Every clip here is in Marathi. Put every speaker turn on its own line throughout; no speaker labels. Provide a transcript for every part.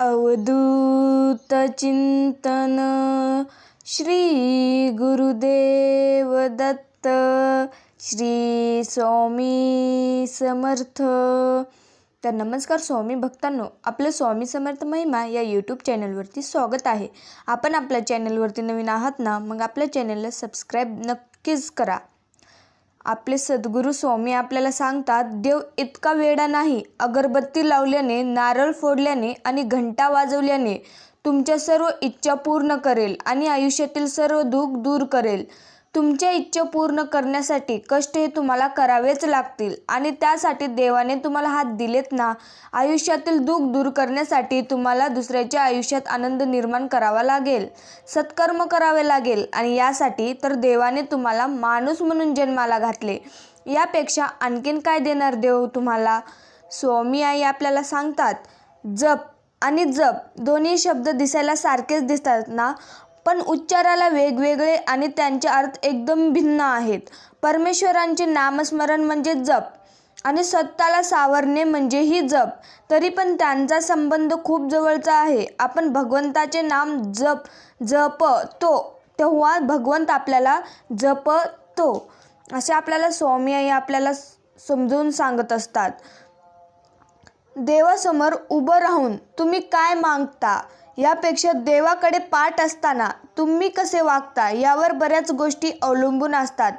अवधूत चिंतन श्री गुरुदेव दत्त श्री स्वामी समर्थ. तर नमस्कार स्वामी भक्तांनो आपलं स्वामी समर्थ महिमा या यूट्यूब चॅनलवरती स्वागत आहे. आपण आपल्या चॅनलवरती नवीन आहात ना मग आपल्या चॅनलला सबस्क्राईब नक्कीच करा. आपले सद्गुरू स्वामी आपल्याला सांगतात देव इतका वेडा नाही. अगरबत्ती लावल्याने नारळ फोडल्याने आणि घंटा वाजवल्याने तुमच्या सर्व इच्छा पूर्ण करेल आणि आयुष्यातील सर्व दुःख दूर करेल. तुमच्या इच्छा पूर्ण करण्यासाठी कष्ट हे तुम्हाला करावेच लागतील. आणि त्यासाठी देवाने तुम्हाला हात दिलेत ना आयुष्यातील दुःख दूर करण्यासाठी तुम्हाला दुसऱ्याच्या आयुष्यात आनंद निर्माण करावा लागेल सत्कर्म करावे लागेल. आणि यासाठी तर देवाने तुम्हाला माणूस म्हणून जन्माला घातले. यापेक्षा आणखीन काय देणार देव तुम्हाला? स्वामी आई आपल्याला सांगतात जप आणि जप दोन्ही शब्द दिसायला सारखेच दिसतात ना? पण उच्चाराला वेगवेगळे आणि त्यांचे अर्थ एकदम भिन्न आहेत. परमेश्वरांचे नामस्मरण म्हणजे जप आणि स्वतःला सावरणे म्हणजे ही जप. तरी पण त्यांचा संबंध खूप जवळचा आहे. आपण भगवंताचे नाम जप जप तो तेव्हा भगवंत आपल्याला जप तो असे आपल्याला स्वामी आई आपल्याला समजवून सांगत असतात. देवासमोर उभं राहून तुम्ही काय मागता? यापेक्षा देवाकडे पाठ असताना तुम्ही कसे वागता यावर बऱ्याच गोष्टी अवलंबून असतात.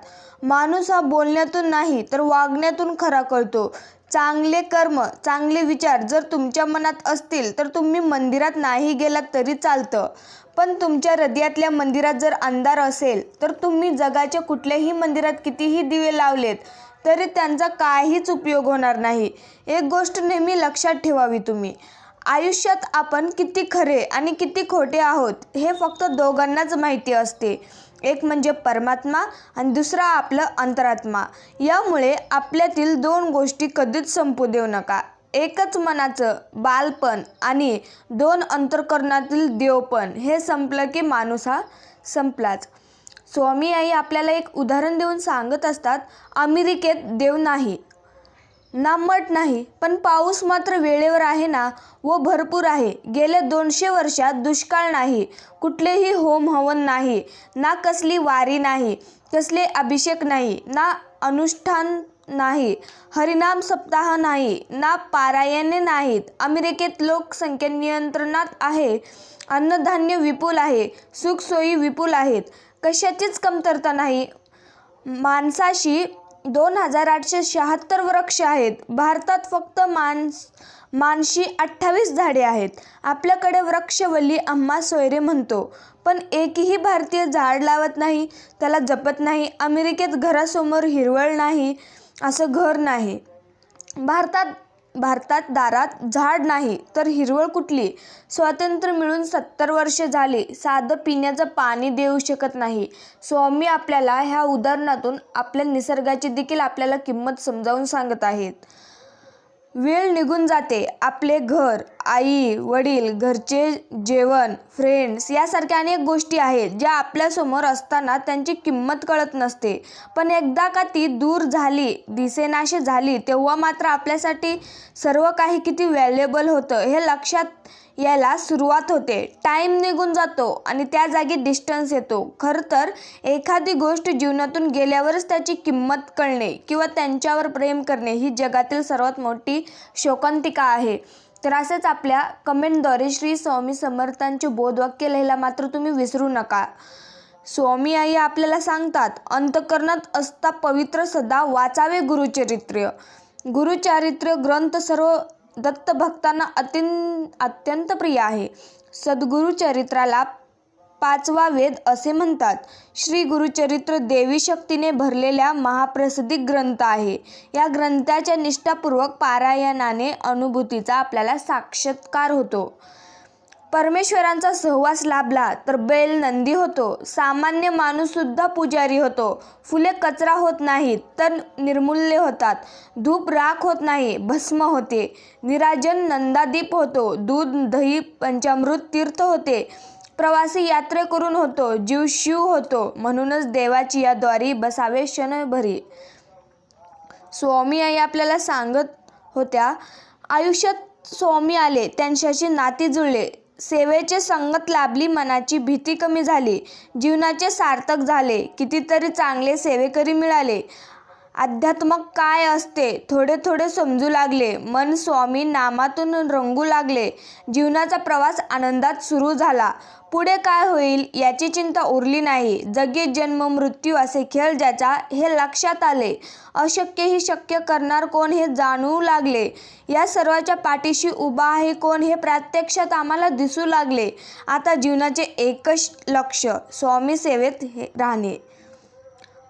माणूस हा बोलण्यातून नाही तर वागण्यातून खरा कळतो. चांगले कर्म चांगले विचार जर तुमच्या मनात असतील तर तुम्ही मंदिरात नाही गेलात तरी चालतं. पण तुमच्या हृदयातल्या मंदिरात जर अंधार असेल तर तुम्ही जगाच्या कुठल्याही मंदिरात कितीही दिवे लावलेत तरी त्यांचा काहीच उपयोग होणार नाही. एक गोष्ट नेहमी लक्षात ठेवावी तुम्ही. आयुष्यात आपण किती खरे आणि किती खोटे आहोत हे फक्त दोघांनाच माहिती असते. एक म्हणजे परमात्मा आणि दुसरा आपलं अंतरात्मा. यामुळे आपल्यातील दोन गोष्टी कधीच संपू देऊ नका. एकच मनाचं बालपण आणि दोन अंतरकरणातील देवपण हे संपलं की माणूस हा संपलाच. स्वामी आई आपल्याला एक उदाहरण देऊन सांगत असतात अमेरिकेत देव नाही ना नाही पण पाऊस मात्र वेळेवर आहे ना व भरपूर आहे. गेल्या दोनशे वर्षात दुष्काळ नाही कुठलेही होम हवन नाही ना कसली वारी नाही कसले अभिषेक नाही ना अनुष्ठान नाही हरिनाम सप्ताह नाही ना पारायणे नाहीत. अमेरिकेत लोकसंख्या नियंत्रणात आहे अन्नधान्य विपुल आहे सुखसोयी विपुल आहेत. कशाचीच कमतरता नाही. माणसाशी दोन हजार आठशे शहात्तर वृक्ष आहेत. भारतात फक्त मानस मानशी अठ्ठावीस झाडे आहेत. आपल्याकडे वृक्षवल्ली आम्हा सोयरे म्हणतो. पण एकही भारतीय झाड लावत नाही त्याला जपत नाही अमेरिकेत घरासमोर हिरवळ नाही असं घर नाही. भारतात भारतात दारात झाड नाही तर हिरवळ कुठली? स्वातंत्र्य मिळून सत्तर वर्षे झाली. साधं पिण्याचं पाणी देऊ शकत नाही. स्वामी आपल्याला ह्या उदाहरणातून आपल्या निसर्गाची देखील आपल्याला किंमत समजावून सांगत आहेत. वेळ निघून जाते. आपले घर आई वडील घरचे जेवण फ्रेंड्स यासारख्या अनेक गोष्टी आहेत ज्या आपल्यासमोर असताना त्यांची किंमत कळत नसते. पण एकदा का ती दूर झाली दिसेनाशी झाली तेव्हा मात्र आपल्यासाठी सर्व काही किती व्हॅल्युएबल होतं हे लक्षात यायला सुरुवात होते. टाईम निघून जातो आणि त्या जागी डिस्टन्स येतो. खरं तर एखादी गोष्ट जीवनातून गेल्यावरच त्याची किंमत कळणे किंवा त्यांच्यावर प्रेम करणे ही जगातील सर्वात मोठी शोकांतिका आहे. तर असेच आपल्या कमेंटद्वारे श्री स्वामी समर्थांचे बोधवाक्य लिहायला मात्र तुम्ही विसरू नका. स्वामी आई आपल्याला सांगतात अंतकरणात असता पवित्र सदा वाचावे गुरुचरित्र. गुरुचारित्र ग्रंथ सर्व दत्तभक्तांना अत्यं अत्यंत प्रिय आहे. सद्गुरु चरित्राला पाचवा वेद असे म्हणतात. श्री गुरुचरित्र देवी शक्तीने भरलेल्या महाप्रसिद्धी ग्रंथ आहे. या ग्रंथाच्या निष्ठापूर्वक पारायणाने अनुभूतीचा आपल्याला साक्षात्कार होतो. परमेश्वरांचा सहवास लाभला तर बैल नंदी होतो. सामान्य माणूससुद्धा पुजारी होतो. फुले कचरा होत नाहीत तर निर्मूल्य होतात. धूप राख होत नाही भस्म होते. निराजन नंदादीप होतो. दूध दही पंचामृत तीर्थ होते. प्रवासी यात्रे करून होतो. जीव शिव होतो. म्हणूनच देवाची या द्वारी बसावे क्षणभरी. स्वामी आई आपल्याला सांगत होत्या आयुष्यात स्वामी आले त्यांच्याशी नाती जुळले. सेवेचे संगत लाभली मनाची भीती कमी झाली जीवनाचे सार्थक झाले कितीतरी चांगले सेवेकरी मिळाले. अध्यात्मक काय असते? थोडे थोडे समजू लागले. मन स्वामी नामातून रंगू लागले. जीवनाचा प्रवास आनंदात सुरू झाला. पुढे काय होईल याची चिंता उरली नाही. जगे जन्म मृत्यू असे खेळ ज्याचा हे लक्षात आले. अशक्य ही शक्य करणार कोण हे जाणू लागले. या सर्वाच्या पाठीशी उभा आहे कोण हे प्रत्यक्षात आम्हाला दिसू लागले. आता जीवनाचे एकच लक्ष स्वामी सेवेत हे राहणे.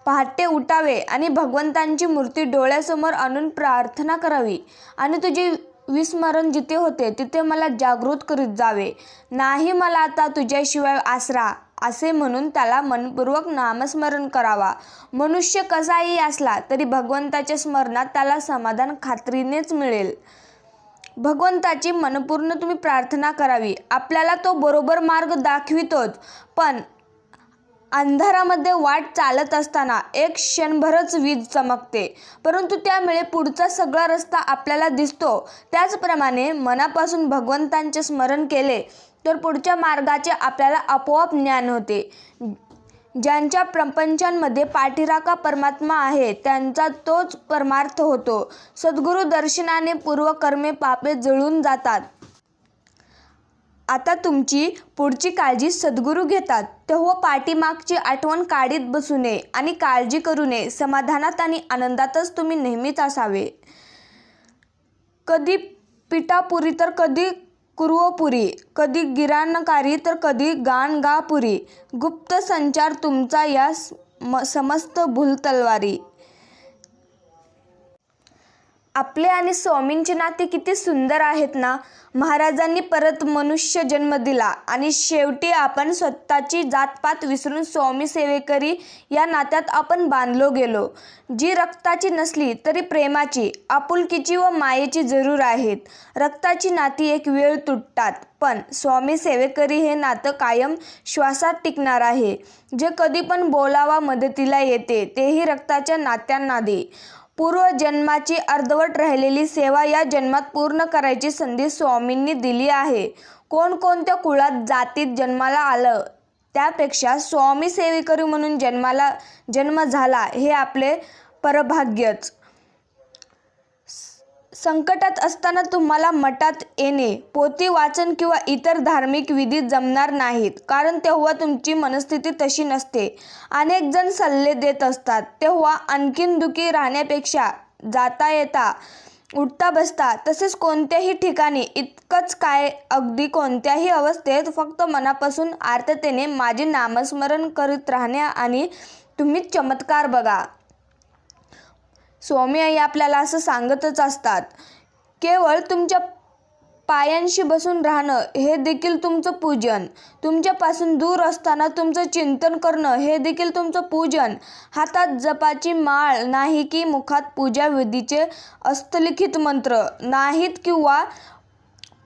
पहाटे उठावे आणि भगवंतांची मूर्ती डोळ्यासमोर आणून प्रार्थना करावी. आणि तुझे विस्मरण जिथे होते तिथे मला जागृत करीत जावे. नाही मला आता तुझ्याशिवाय आसरा असे म्हणून त्याला मनपूर्वक नामस्मरण करावा. मनुष्य कसाही असला तरी भगवंताच्या स्मरणात त्याला समाधान खात्रीनेच मिळेल. भगवंताची मनपूर्ण तुम्ही प्रार्थना करावी. आपल्याला तो बरोबर मार्ग दाखवितोच. पण अंधारामध्ये वाट चालत असताना एक क्षणभरच वीज चमकते. परंतु त्यामुळे पुढचा सगळा रस्ता आपल्याला दिसतो. त्याचप्रमाणे मनापासून भगवंतांचे स्मरण केले तर पुढच्या मार्गाचे आपल्याला आपोआप ज्ञान होते. ज्यांच्या प्रपंचांमध्ये पाठीराखा परमात्मा आहे त्यांचा तोच परमार्थ होतो. सद्गुरू दर्शनाने पूर्वकर्मे पापे जळून जातात. आता तुमची पुढची काळजी सद्गुरू घेतात. तेव्हा पाठीमागची आठवण काढीत बसू नये आणि काळजी करू नये. समाधानात आणि आनंदातच तुम्ही नेहमीच असावे. कधी पिठापुरी तर कधी कुर्वपुरी कधी गिराणकारी तर कधी गाणगापुरी. गुप्त संचार तुमचा या म समस्त भूलतलवारी. आपले आणि स्वामींचे नाते किती सुंदर आहेत ना. महाराजांनी परत मनुष्य जन्म दिला आणि शेवटी आपण स्वतःची जातपात विसरून स्वामी सेवेकरी या नात्यात आपण बांधलो गेलो. जी रक्ताची नसली तरी प्रेमाची आपुलकीची व मायेची जरूर आहेत. रक्ताची नाती एक वेळ तुटतात पण स्वामी सेवेकरी हे नातं कायम श्वासात टिकणार आहे. जे कधी पण बोलावा मदतीला येते तेही रक्ताच्या नात्यांना दे. पूर्वजन्माची अर्धवट राहिलेली सेवा या जन्मात पूर्ण करायची संधी स्वामींनी दिली आहे. कोणकोणत्या कुळात जातीत जन्माला आलं? त्यापेक्षा स्वामी सेवेकरी म्हणून जन्माला जन्म झाला हे आपले परभाग्यच. संकटात असताना तुम्हाला मठात येणे पोथी वाचन किंवा इतर धार्मिक विधी जमणार नाहीत कारण तेव्हा तुमची मनस्थिती तशी नसते. अनेक जण सल्ले देत असतात. तेव्हा आणखीन दुखी राहण्यापेक्षा जाता येता उठता बसता तसेच कोणत्याही ठिकाणी इतकंच काय अगदी कोणत्याही अवस्थेत फक्त मनापासून आर्ततेने माझे नामस्मरण करीत राहणे आणि तुम्ही चमत्कार बघा. स्वामी आई आपल्याला असं सांगतच असतात. केवळ तुमच्या पायांशी बसून राहणं हे देखील तुमचं पूजन. तुमच्यापासून दूर असताना तुमचं चिंतन करणं हे देखील तुमचं पूजन. हातात जपाची माळ नाही की मुखात पूजा विधीचे हस्तलिखित मंत्र नाहीत किंवा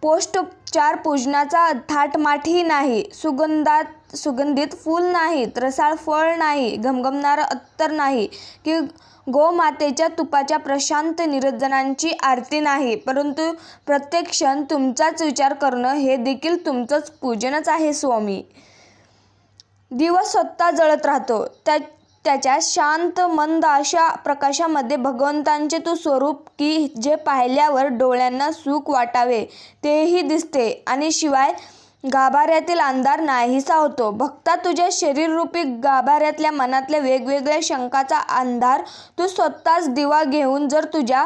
पोष्टोपचार पूजनाचा थाटमाटही नाही. सुगंधात सुगंधित फूल नाही रसाळ फळ नाही घमघमणारं अत्तर नाही की गोमातेच्या तुपाच्या प्रशांत निरंजनांची आरती नाही. परंतु प्रत्येक क्षण तुमचाच विचार करणं हे देखील तुमचंच पूजनच आहे स्वामी. दिवस स्वतः जळत राहतो. त्या त्याच्या शांत मंद अशा प्रकाशामध्ये भगवंतांचे तो स्वरूप की जे पाहिल्यावर डोळ्यांना सुख वाटावे तेही दिसते. आणि शिवाय गाभाऱ्यातील अंधार नाहीसा होतो. भक्ता तुझ्या शरीररूपी गाभाऱ्यातल्या मनातल्या वेगवेगळ्या शंकाचा अंधार तू स्वतःच दिवा घेऊन जर तुझ्या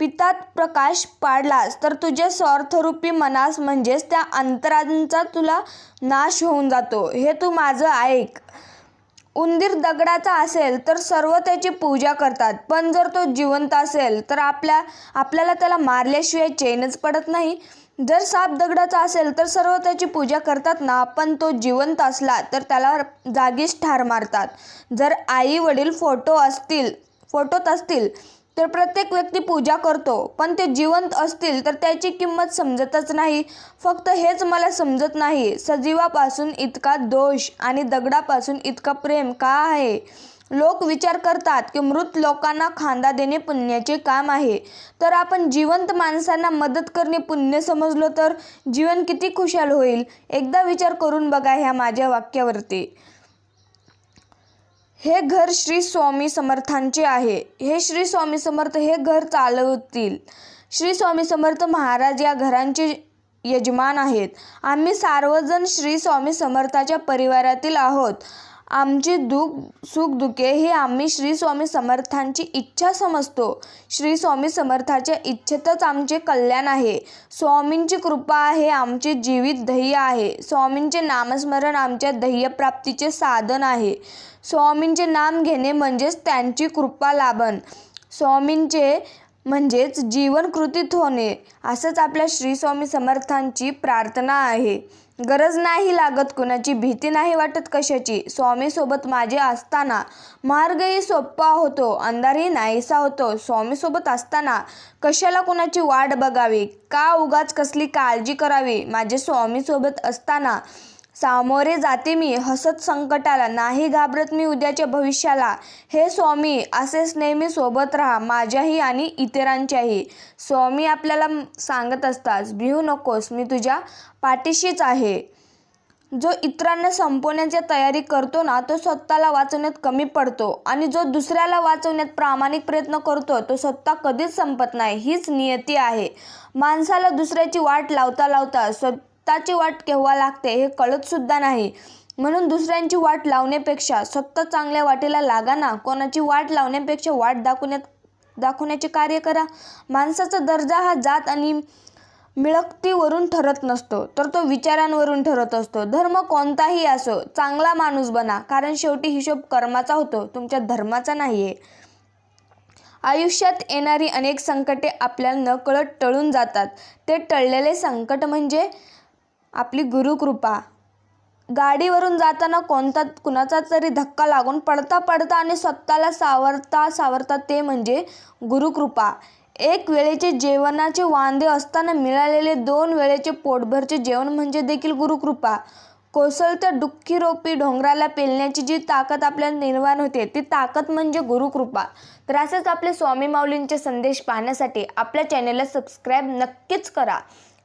पितात प्रकाश पाडलास तर तुझ्या स्वार्थरूपी मनास म्हणजेच त्या अंतरांचा तुला नाश होऊन जातो. हे तू माझं ऐक. उंदीर दगडाचा असेल तर सर्व त्याची पूजा करतात. पण जर तो जिवंत असेल तर आपल्या आपल्याला त्याला मारल्याशिवाय चैनच पडत नाही. जर साप दगडाचा असेल तर सर्व त्याची पूजा करतात ना पण तो जिवंत असला तर त्याला जागीच ठार मारतात. जर आई वडील फोटो असतील फोटोत असतील तर प्रत्येक व्यक्ती पूजा करतो पण ते जिवंत असतील तर त्याची किंमत समजतच नाही. फक्त हेच मला समजत नाही सजीवापासून इतका दोष आणि दगडापासून इतका प्रेम का आहे? लोक विचार करतात की मृत लोकांना खांदा देणे पुण्याचे काम आहे. तर आपण जिवंत माणसांना मदत करणे पुण्य समजलो तर जीवन किती खुशाल होईल? एकदा विचार करून बघा ह्या माझ्या वाक्यावरती. हे घर श्री स्वामी समर्थांचे आहे. हे श्री स्वामी समर्थ हे घर चालवतील. श्री स्वामी समर्थ महाराज या घरांचे यजमान आहेत. आम्ही सार्वजन श्री स्वामी समर्थाच्या परिवारातील आहोत. आमची दुःख सुखदुःखे हे आम्ही श्री स्वामी समर्थांची इच्छा समजतो. श्री स्वामी समर्थाच्या इच्छेतच आमचे कल्याण आहे. स्वामींची कृपा आहे आमचे जीवित ध्येय आहे. स्वामींचे नामस्मरण आमच्या ध्येयप्राप्तीचे साधन आहे. स्वामींचे नाम घेणे म्हणजेच त्यांची कृपा लाभन. स्वामींचे म्हणजेच जीवन कृतीत होणे असंच आपल्या श्री स्वामी समर्थांची प्रार्थना आहे. गरज नाही लागत कुणाची भीती नाही वाटत कशाची. स्वामीसोबत माझे असताना मार्गही सोपा होतो अंधारही नाहीसा होतो. स्वामीसोबत असताना कशाला कुणाची वाट बघावी? का उगाच कसली काळजी करावी? माझे स्वामीसोबत असताना सामोरे जाते मी हसत संकटाला नाही घाबरत मी उद्याच्या भविष्याला. हे स्वामी असेच नेहमी सोबत राहा माझ्याही आणि इतरांच्याही. स्वामी आपल्याला सांगत असतात भिऊ नकोस मी तुझ्या पाठीशीच आहे. जो इतरांना संपवण्याची तयारी करतो ना तो स्वतःला वाचवण्यात कमी पडतो आणि जो दुसऱ्याला वाचवण्यात प्रामाणिक प्रयत्न करतो तो स्वतः कधीच संपत नाही हीच नियती आहे. माणसाला दुसऱ्याची वाट लावता लावता स्वतःची वाट केव्हा लागते हे कळत सुद्धा नाही. म्हणून दुसऱ्यांची वाट लावण्यापेक्षा स्वतः चांगल्या वाटेला लागा ना. कोणाची वाट लावण्यापेक्षा वाट दाखवण्यात दाखवण्याचे कार्य करा. माणसाचा दर्जा हा जात आणि मिळकतीवरून ठरत नसतो तर तो विचारांवरून ठरत असतो. धर्म कोणताही असो चांगला माणूस बना कारण शेवटी हिशोब कर्माचा होतो तुमच्या धर्माचा नाही आहे आयुष्यात येणारी अनेक संकटे आपल्याला नकळत टळून जातात. ते टळलेले संकट म्हणजे आपली गुरुकृपा. गाडीवरून जाताना कोणता कुणाचा तरी धक्का लागून पडता पडता आणि स्वतःला सावरता सावरता ते म्हणजे गुरुकृपा. एक वेळेचे जेवणाचे वांदे असताना मिळालेले दोन वेळेचे पोटभरचे जेवण म्हणजे देखील गुरुकृपा. कोसळत्या दुःखी रोपी डोंगराला पेलण्याची जी ताकद आपल्याला निर्माण होते ती ताकद म्हणजे गुरुकृपा. तर असेच आपले स्वामी माऊलींचे संदेश पाहण्यासाठी आपल्या चॅनेलला सबस्क्राईब नक्कीच करा.